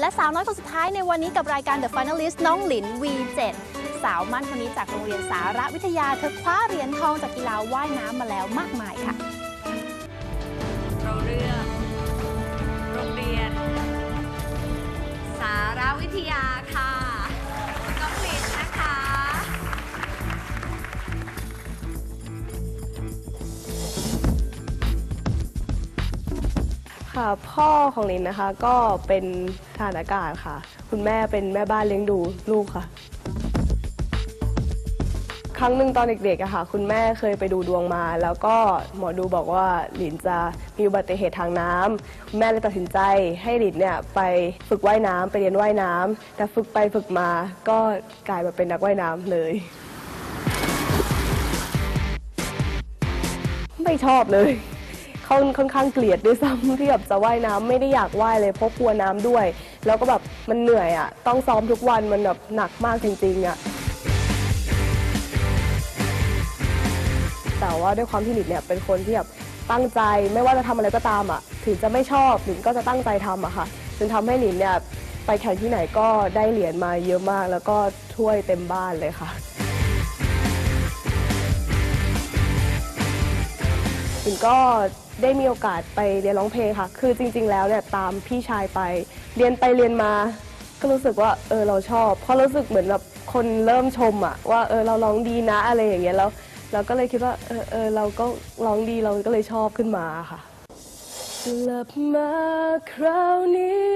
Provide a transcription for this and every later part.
และสาวน้อยคนสุดท้ายในวันนี้กับรายการ The Finalist น้องหลิน V7 สาวมั่นคนนี้จากโรงเรียนสารวิทยาเธอคว้าเหรียญทองจากกีฬาว่ายน้ำมาแล้วมากมายค่ะ ค่ะ พ่อของลินนะคะ ก็เป็นทหารอากาศค่ะ คุณแม่เป็นแม่บ้านเลี้ยงดูลูกค่ะ ครั้งหนึ่งตอนเด็กๆอะค่ะ คุณแม่เคยไปดูดวงมา แล้วก็หมอดูบอกว่าหลินจะมีอุบัติเหตุทางน้ำแม่เลยตัดสินใจให้หลินเนี่ยไปฝึกว่ายน้ำไปเรียนว่ายน้ำแต่ฝึกไปฝึกมาก็กลายมาเป็นนักว่ายน้ำเลย ไม่ชอบเลย เขาค่อนข้างเกลียดด้วยซ้ำที่แบบจะว่ายน้ำไม่ได้อยากว่ายเลยเพราะกลัวน้ำด้วย แล้วก็แบบมันเหนื่อยอะ่ะต้องซ้อมทุกวันมันแบบหนักมากจริงๆอะ่ะแต่ว่าด้วยความที่หลินเนี่ยเป็นคนที่แบบตั้งใจไม่ว่าจะทำอะไรก็ตามอะ่ะถึงจะไม่ชอบหลินก็จะตั้งใจทำอะค่ะจนทำให้หลินเนี่ยไปแข่งที่ไหนก็ได้เหรียญมาเยอะมาก แล้วก็ถ้วยเต็มบ้านเลยค่ะ ก็ได้มีโอกาสไปเรียนร้องเพลงค่ะ คือจริง ๆ แล้วเนี่ยตามพี่ชายไป เรียนไปเรียนมา ก็รู้สึกว่าเออเราชอบ เพราะรู้สึกเหมือนแบบคนเริ่มชมอะว่าเออเราร้องดีนะอะไรอย่างเงี้ยแล้วเราก็เลยคิดว่าเออเออเราก็ร้องดีเราก็เลยชอบขึ้นมาค่ะกลับมาคราวนี้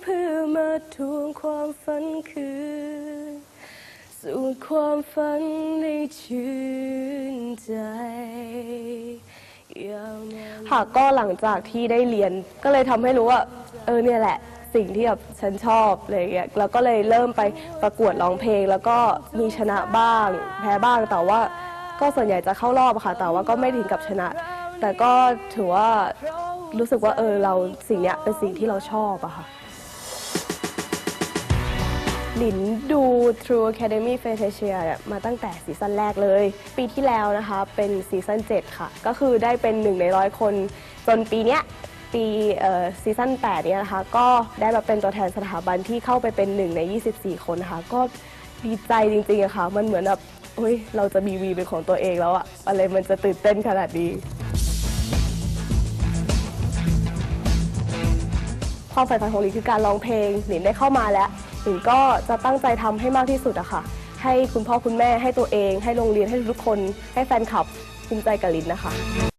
เพื่อมาทวงความฝันคืนสู่ความฝันให้ชื่นใจ ค่ะก็หลังจากที่ได้เรียนก็เลยทำให้รู้ว่า เออเนี่ยแหละ สิ่งที่แบบฉันชอบอะไรอย่างเงี้ยแล้วก็เลยเริ่มไปประกวดร้องเพลง แล้วก็มีชนะบ้าง แพ้บ้างแต่ว่าก็ส่วนใหญ่จะเข้ารอบอะค่ะ แต่ว่าก็ไม่ถึงกับชนะ แต่ก็ถือว่ารู้สึกว่าเออเราสิ่งเนี้ยเป็นสิ่งที่เราชอบอะค่ะ หลินดู True Academy f a n t a s i a เนี่ยมาตั้งแต่ซีซั่นแรกเลย ปีที่แล้วนะคะเป็นซีซั่น7 ค่ะ ก็คือได้เป็นหนึ่งในร้อยคน จนปีเนี้ยปีซีซั่น8เนี่ยนะคะ ก็ได้มาเป็นตัวแทนสถาบันที่เข้าไปเป็นหนึ่งใน 24 คนนะคะก็ดีใจจริงๆอะค่ะ มันเหมือนแบบเฮ้ยเราจะมีวีเป็นของตัวเองแล้วอะอะไรมันจะตื่นเต้นขนาดนี้ความฝันของหลินคือการร้องเพลงหลินได้เข้ามาแล้ว หลินก็จะตั้งใจทำให้มากที่สุดอะค่ะ ให้คุณพ่อคุณแม่ให้ตัวเอง ให้โรงเรียนให้ทุกคน ให้แฟนคลับภูมิใจกับลินนะคะ